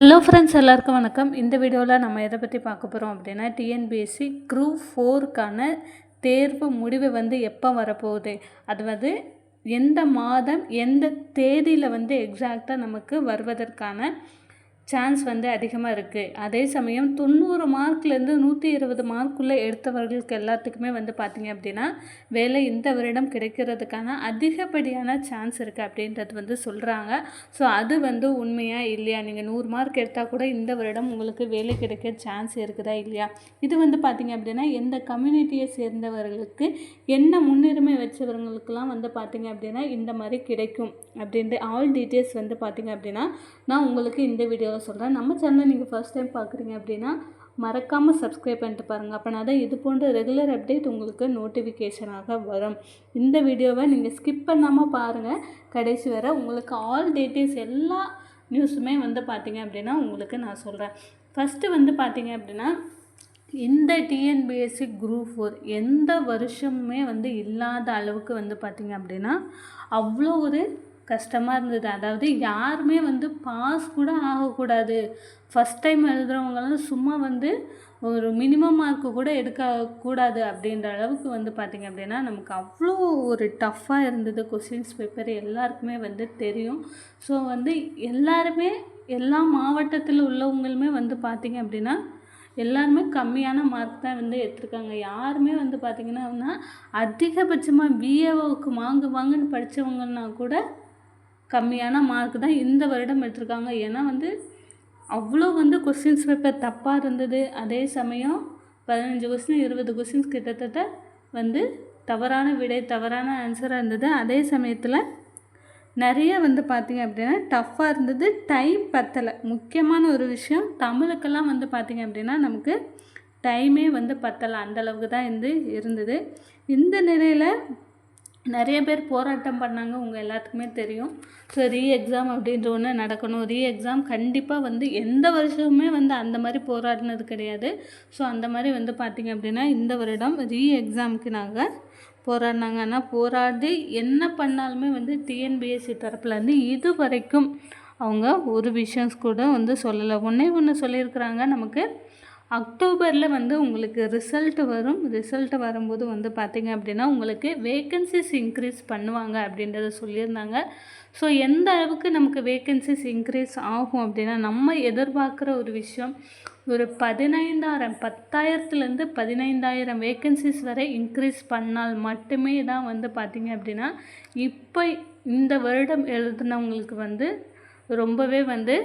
Hello friends எல்லாருக்கும் வணக்கம். இந்த வீடியோவில் நம்ம எதை பற்றி பார்க்க போகிறோம் அப்படின்னா டிஎன்பிஎஸ்சி குரூப் ஃபோருக்கான தேர்வு முடிவு வந்து எப்போ வரப்போகுது? அது வந்து எந்த மாதம் எந்த தேதியில் வந்து எக்ஸாக்டாக நமக்கு வருவதற்கான சான்ஸ் வந்து அதிகமாக இருக்குது அதே சமயம் தொண்ணூறு மார்க்லேருந்து நூற்றி இருபது மார்க்குள்ளே எடுத்தவர்களுக்கு எல்லாத்துக்குமே வந்து பார்த்திங்க அப்படின்னா வேலை இந்த வருடம் கிடைக்கிறதுக்கான அதிகப்படியான சான்ஸ் இருக்குது அப்படின்றது வந்து சொல்கிறாங்க ஸோ அது வந்து உண்மையாக இல்லையா? நீங்கள் நூறு மார்க் எடுத்தால் கூட இந்த வருடம் உங்களுக்கு வேலை கிடைக்க சான்ஸ் இருக்குதா இல்லையா? இது வந்து பார்த்திங்க அப்படின்னா எந்த கம்யூனிட்டியை சேர்ந்தவர்களுக்கு என்ன முன்னுரிமை வச்சவர்களுக்கெல்லாம் வந்து பார்த்திங்க அப்படின்னா இந்த மாதிரி கிடைக்கும் அப்படின்ட்டு ஆல் டீட்டெயில்ஸ் வந்து பார்த்திங்க அப்படின்னா நான் உங்களுக்கு இந்த வீடியோ வீடியோவில் சொல்கிறேன் நம்ம சேனல் நீங்கள் ஃபர்ஸ்ட் டைம் பார்க்குறீங்க அப்படின்னா மறக்காமல் சப்ஸ்கிரைப் பண்ணிட்டு பாருங்கள் அப்போனா தான் இது போன்ற ரெகுலர் அப்டேட் உங்களுக்கு நோட்டிஃபிகேஷனாக வரும். இந்த வீடியோவை நீங்கள் ஸ்கிப் பண்ணாமல் பாருங்கள் கடைசி வரை உங்களுக்கு ஆல் டீட்டெயில்ஸ் எல்லா நியூஸுமே வந்து பார்த்தீங்க அப்படின்னா உங்களுக்கு நான் சொல்கிறேன் ஃபஸ்ட்டு வந்து பார்த்தீங்க அப்படின்னா இந்த டிஎன்பிஎஸ்சி குரூப் ஃபோர் எந்த வருஷமுமே வந்து இல்லாத அளவுக்கு வந்து பார்த்திங்க அப்படின்னா அவ்வளோ ஒரு கஷ்டமாக இருந்தது. அதாவது யாருமே வந்து பாஸ் கூட ஆகக்கூடாது. ஃபஸ்ட் டைம் எழுதுகிறவங்களாம் சும்மா வந்து ஒரு மினிமம் மார்க்கு கூட எடுக்கக்கூடாது அப்படின்ற அளவுக்கு வந்து பார்த்திங்க அப்படின்னா நமக்கு அவ்வளோ ஒரு டஃப்பாக இருந்தது. கொஸ்டின்ஸ் பேப்பர் எல்லாருக்குமே வந்து தெரியும். ஸோ வந்து எல்லாருமே எல்லா மாவட்டத்தில் உள்ளவங்களுமே வந்து பார்த்திங்க அப்படின்னா எல்லாருமே கம்மியான மார்க் தான் வந்து எடுத்திருக்காங்க. யாருமே வந்து பார்த்திங்கன்னா அதிகபட்சமாக பிஏஓக்கு வாங்கு வாங்குன்னு படித்தவங்கன்னா கூட கம்மியான மார்க் தான் இந்த வருடம் எடுத்திருக்காங்க. ஏன்னா வந்து அவ்வளோ வந்து கொஸ்டின்ஸ் பேப்பர் தப்பாக இருந்தது. அதே சமயம் பதினஞ்சு கொஸ்டின் இருபது கொஸ்டின்ஸ் கிட்டத்தட்ட வந்து தவறான விடை தவறான ஆன்சராக இருந்தது. அதே சமயத்தில் நிறைய வந்து பார்த்திங்க அப்படின்னா டஃப்பாக இருந்தது. டைம் பத்தலை. முக்கியமான ஒரு விஷயம் தமிழுக்கெல்லாம் வந்து பார்த்திங்க அப்படின்னா நமக்கு டைமே வந்து பத்தலை. அந்தளவுக்கு தான் வந்து இருந்தது. இந்த நிலையில் நிறைய பேர் போராட்டம் பண்ணாங்க உங்கள் எல்லாத்துக்குமே தெரியும். ஸோ ரீ எக்ஸாம் அப்படின்ற ஒன்று நடக்கணும். ரீ எக்ஸாம் கண்டிப்பாக வந்து எந்த வருஷமுமே வந்து அந்த மாதிரி போராடினது கிடையாது. ஸோ அந்த மாதிரி வந்து பார்த்திங்க அப்படின்னா இந்த வருடம் ரீ எக்ஸாமுக்கு நாங்கள் போராடினாங்க. ஆனால் போராடி என்ன பண்ணாலுமே வந்து டிஎன்பிஎஸ்சி தரப்புலேருந்து இது வரைக்கும் அவங்க ஒரு விஷயம்ஸ் கூட வந்து சொல்லலை. ஒன்றே ஒன்று சொல்லியிருக்கிறாங்க. நமக்கு அக்டோபரில் வந்து உங்களுக்கு ரிசல்ட் வரும். ரிசல்ட் வரும்போது வந்து பார்த்திங்க அப்படின்னா உங்களுக்கு வேக்கன்சிஸ் இன்க்ரீஸ் பண்ணுவாங்க அப்படின்றத சொல்லியிருந்தாங்க. ஸோ எந்த அளவுக்கு நமக்கு வேக்கன்சிஸ் இன்க்ரீஸ் ஆகும் அப்படின்னா நம்ம எதிர்பார்க்குற ஒரு விஷயம் ஒரு பதினைந்தாயிரம் பத்தாயிரத்துலேருந்து பதினைந்தாயிரம் வேக்கன்சிஸ் வரை இன்க்ரீஸ் பண்ணால் மட்டுமே தான் வந்து பார்த்திங்க அப்படின்னா இப்போ இந்த வருடம் எழுதுனவங்களுக்கு வந்து ரொம்பவே வந்து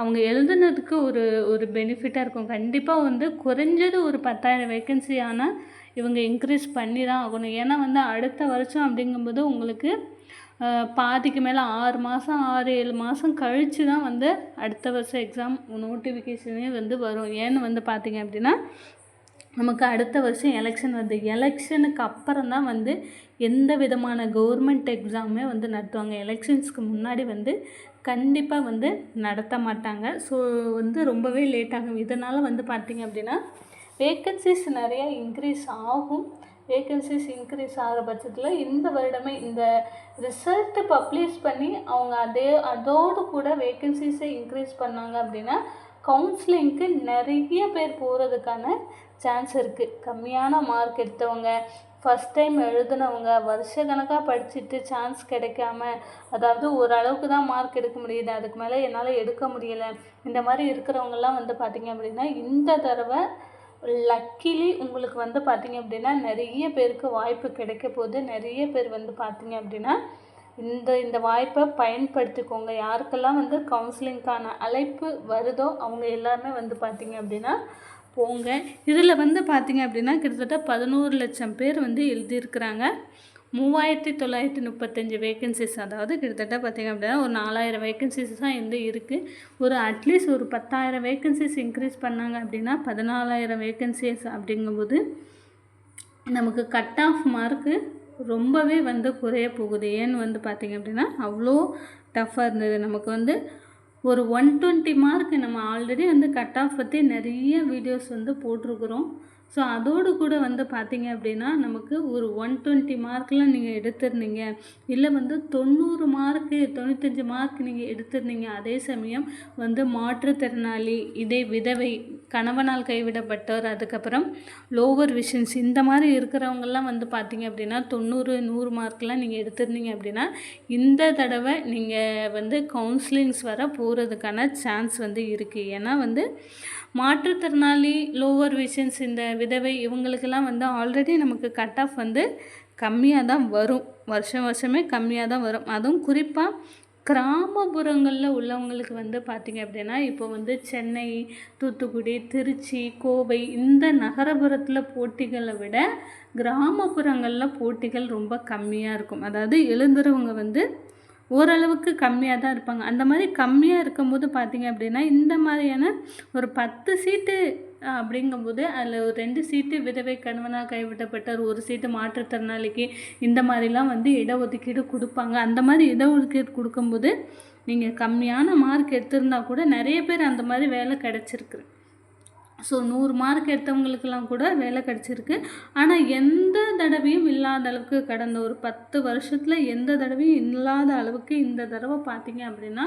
அவங்க எழுதுனதுக்கு ஒரு ஒரு பெனிஃபிட்டாக இருக்கும். கண்டிப்பாக வந்து குறைஞ்சது ஒரு பத்தாயிரம் வேக்கன்சி ஆனால் இவங்க இன்க்ரீஸ் பண்ணி தான் ஆகணும். ஏன்னா வந்து அடுத்த வருஷம் அப்படிங்கும்போது உங்களுக்கு பாதிக்கு மேலே ஆறு மாதம் ஆறு ஏழு மாதம் கழித்து தான் வந்து அடுத்த வருஷம் எக்ஸாம் நோட்டிஃபிகேஷனே வந்து வரும். ஏன்னு வந்து பார்த்திங்க அப்படின்னா நமக்கு அடுத்த வருஷம் எலெக்ஷன் வருது. எலெக்ஷனுக்கு அப்புறம் தான் வந்து எந்த விதமான கவர்மெண்ட் எக்ஸாமுமே வந்து நடத்துவாங்க. எலெக்ஷன்ஸ்க்கு முன்னாடி வந்து கண்டிப்பாக வந்து நடத்த மாட்டாங்க. ஸோ வந்து ரொம்பவே லேட் ஆகும். இதனால் வந்து பார்த்திங்க அப்படின்னா வேக்கன்சிஸ் நிறையா இன்க்ரீஸ் ஆகும். வேக்கன்சிஸ் இன்க்ரீஸ் ஆகிற பட்சத்தில் இந்த வருடமே இந்த ரிசல்ட்டு பப்ளிஷ் பண்ணி அவங்க அதே அதோடு கூட வேக்கன்சிஸை இன்க்ரீஸ் பண்ணாங்க அப்படின்னா கவுன்சிலிங்க்கு நிறைய பேர் போகிறதுக்கான சான்ஸ் இருக்குது கம்மியான மார்க் எடுத்தவங்க ஃபஸ்ட் டைம் எழுதுனவங்க வருஷ கணக்காக படிச்சுட்டு சான்ஸ் கிடைக்காம அதாவது ஓரளவுக்கு தான் மார்க் எடுக்க முடியுது அதுக்கு மேலே என்னால் எடுக்க முடியலை இந்த மாதிரி இருக்கிறவங்கெல்லாம் வந்து பார்த்திங்க அப்படின்னா இந்த தடவை லக்கிலி உங்களுக்கு வந்து பார்த்திங்க அப்படின்னா நிறைய பேருக்கு வாய்ப்பு கிடைக்க போது நிறைய பேர் வந்து பார்த்திங்க அப்படின்னா இந்த இந்த வாய்ப்பை பயன்படுத்திக்கோங்க. யாருக்கெல்லாம் வந்து கவுன்சிலிங்க்கான அழைப்பு வருதோ அவங்க எல்லாருமே வந்து பார்த்திங்க அப்படின்னா போங்க. இதில் வந்து பார்த்திங்க அப்படின்னா கிட்டத்தட்ட பதினோரு லட்சம் பேர் வந்து எழுதியிருக்கிறாங்க. மூவாயிரத்தி தொள்ளாயிரத்தி முப்பத்தஞ்சு வேக்கன்சிஸ் அதாவது கிட்டத்தட்ட பார்த்திங்க அப்படின்னா ஒரு நாலாயிரம் வேகன்சிஸ் தான் வந்து இருக்குது ஒரு அட்லீஸ்ட் ஒரு பத்தாயிரம் வேகன்சிஸ் இன்க்ரீஸ் பண்ணாங்க அப்படின்னா பதினாலாயிரம் வேகன்சிஸ் அப்படிங்கும்போது நமக்கு கட் ஆஃப் மார்க்கு ரொம்பவே வந்து குறைய போகுது. ஏன்னு வந்து பார்த்திங்க அப்படின்னா அவ்வளோ டஃப்பாக இருந்தது. நமக்கு வந்து ஒரு ஒன் டுவெண்ட்டி மார்க் நம்ம ஆல்ரெடி வந்து கட் ஆஃப் பற்றி நிறைய வீடியோஸ் வந்து போட்டிருக்குறோம். ஸோ அதோடு கூட வந்து பார்த்தீங்க அப்படின்னா நமக்கு ஒரு ஒன் டுவெண்ட்டி மார்க்கில் நீங்கள் எடுத்திருந்தீங்க. இல்லை வந்து தொண்ணூறு மார்க்கு தொண்ணூத்தஞ்சு மார்க் நீங்கள் எடுத்திருந்தீங்க. அதே சமயம் வந்து மாற்றுத்திறனாளி இதே விதவை கணவனால் கைவிடப்பட்டவர் அதுக்கப்புறம் லோவர் விஷன்ஸ் இந்த மாதிரி இருக்கிறவங்கெல்லாம் வந்து பார்த்தீங்க அப்படின்னா தொண்ணூறு நூறு மார்க்கெலாம் நீங்கள் எடுத்திருந்தீங்க அப்படின்னா இந்த தடவை நீங்கள் வந்து கவுன்சிலிங்ஸ் வர போகிறதுக்கான சான்ஸ் வந்து இருக்குது ஏன்னா வந்து மாற்றுத்திறனாளி லோவர் விஷன்ஸ் இந்த விதவை இவங்களுக்கெல்லாம் வந்து ஆல்ரெடி நமக்கு கட் ஆஃப் வந்து கம்மியாக தான் வரும். வருஷம் வருஷமே கம்மியாக தான் வரும். அதுவும் குறிப்பாக கிராமப்புறங்களில் உள்ளவங்களுக்கு வந்து பார்த்திங்க அப்படின்னா இப்போ வந்து சென்னை தூத்துக்குடி திருச்சி கோவை இந்த நகரப்புறத்தில் போட்டிகளை விட கிராமப்புறங்களில் போட்டிகள் ரொம்ப கம்மியாக இருக்கும். அதாவது எழுந்துறவங்க வந்து ஓரளவுக்கு கம்மியாக தான் இருப்பாங்க. அந்த மாதிரி கம்மியாக இருக்கும்போது பார்த்திங்க அப்படின்னா இந்த மாதிரியான ஒரு பத்து சீட்டு அப்படிங்கும்போது அதில் ஒரு ரெண்டு சீட்டு விதவை கணவனாக கைவிடப்பட்டார் ஒரு சீட்டு மாற்றுத்திறனாளிக்கு இந்த மாதிரிலாம் வந்து இடஒதுக்கீடு கொடுப்பாங்க. அந்த மாதிரி இடஒதுக்கீடு கொடுக்கும்போது நீங்கள் கம்மியான மார்க் எடுத்திருந்தா கூட நிறைய பேர் அந்த மாதிரி வேலை கிடச்சிருக்கு. ஸோ நூறு மார்க் எடுத்தவங்களுக்கெல்லாம் கூட வேலை கிடச்சிருக்கு. ஆனால் எந்த தடவையும் இல்லாத அளவுக்கு கடந்த ஒரு பத்து வருஷத்தில் எந்த தடவையும் இல்லாத அளவுக்கு இந்த தடவை பார்த்தீங்க அப்படின்னா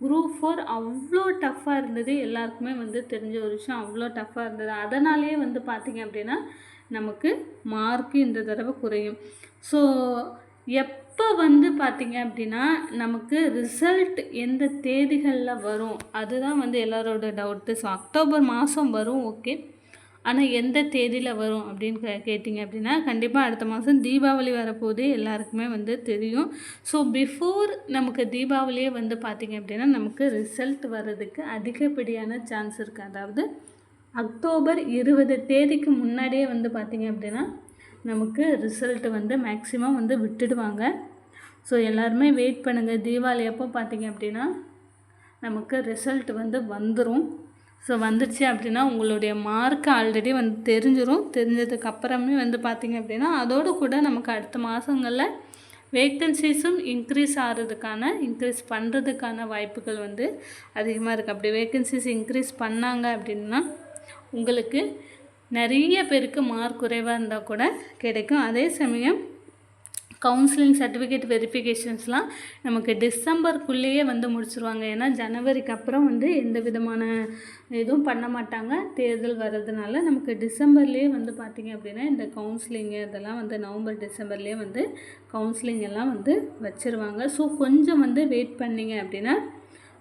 குரூப் ஃபோர் அவ்வளோ டஃப்பாக இருந்தது. எல்லாருக்குமே வந்து தெரிஞ்ச ஒரு விஷயம் அவ்வளோ டஃப்பாக இருந்தது. அதனாலேயே வந்து பார்த்திங்க அப்படின்னா நமக்கு மார்க்கு இந்த தடவை குறையும். ஸோ எப்போ வந்து பார்த்திங்க அப்படின்னா நமக்கு ரிசல்ட் எந்த தேதிகளில் வரும்? அதுதான் வந்து எல்லாரோட டவுட்டு ஸோ அக்டோபர் மாதம் வரும் ஓகே ஆனால் எந்த தேதியில் வரும் அப்படின்னு கே கேட்டிங்க அப்படின்னா கண்டிப்பாக அடுத்த மாதம் தீபாவளி வரப்போதே எல்லாருக்குமே வந்து தெரியும். ஸோ பிஃபோர் நமக்கு தீபாவளியே வந்து பார்த்திங்க அப்படின்னா நமக்கு ரிசல்ட் வர்றதுக்கு அதிகப்படியான சான்ஸ் இருக்குது அதாவது அக்டோபர் இருபது தேதிக்கு முன்னாடியே வந்து பார்த்திங்க அப்படின்னா நமக்கு ரிசல்ட்டு வந்து மேக்ஸிமம் வந்து விட்டுடுவாங்க. ஸோ எல்லாருமே வெயிட் பண்ணுங்கள் தீபாவளி அப்போ பார்த்திங்க அப்படின்னா நமக்கு ரிசல்ட் வந்து வந்துடும் ஸோ வந்துடுச்சு அப்படின்னா உங்களுடைய மார்க் ஆல்ரெடி வந்து தெரிஞ்சிடும் தெரிஞ்சதுக்கு அப்புறமே வந்து பார்த்திங்க அப்படின்னா அதோடு கூட நமக்கு அடுத்த மாதங்களில் வேக்கன்சிஸும் இன்க்ரீஸ் ஆகிறதுக்கான இன்க்ரீஸ் பண்ணுறதுக்கான வாய்ப்புகள் வந்து அதிகமாக இருக்குது அப்படி வேக்கன்சிஸ் இன்க்ரீஸ் பண்ணாங்க அப்படின்னா உங்களுக்கு நிறைய பேருக்கு மார்க் குறைவாக இருந்தால் கூட கிடைக்கும். அதே சமயம் கவுன்சிலிங் சர்டிஃபிகேட் வெரிஃபிகேஷன்ஸ்லாம் நமக்கு டிசம்பருக்குள்ளேயே வந்து முடிச்சுருவாங்க. ஏன்னா ஜனவரிக்கு அப்புறம் வந்து எந்த விதமான எதுவும் பண்ண மாட்டாங்க. தேர்தல் வர்றதுனால நமக்கு டிசம்பர்லேயே வந்து பார்த்திங்க அப்படின்னா இந்த கவுன்சிலிங்கு இதெல்லாம் வந்து நவம்பர் டிசம்பர்லேயே வந்து கவுன்சிலிங் எல்லாம் வந்து வச்சுருவாங்க. ஸோ கொஞ்சம் வந்து வெயிட் பண்ணிங்க அப்படின்னா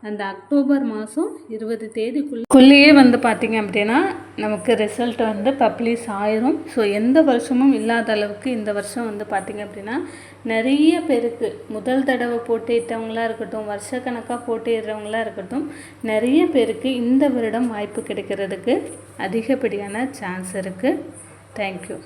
அந்த அக்டோபர் மாதம் இருபது தேதிக்குள்ளேயே வந்து பார்த்திங்க அப்படின்னா நமக்கு ரிசல்ட் வந்து பப்ளிஷ் ஆயிரும். ஸோ எந்த வருஷமும் இல்லாத அளவுக்கு இந்த வருஷம் வந்து பார்த்திங்க அப்படின்னா நிறைய பேருக்கு முதல் தடவை போட்டிட்டவங்களாக இருக்கட்டும் வருஷக்கணக்காக போட்டிடுறவங்களாக இருக்கட்டும் நிறைய பேருக்கு இந்த வருடம் வாய்ப்பு கிடைக்கிறதுக்கு அதிகப்படியான சான்ஸ் இருக்குது தேங்க்யூ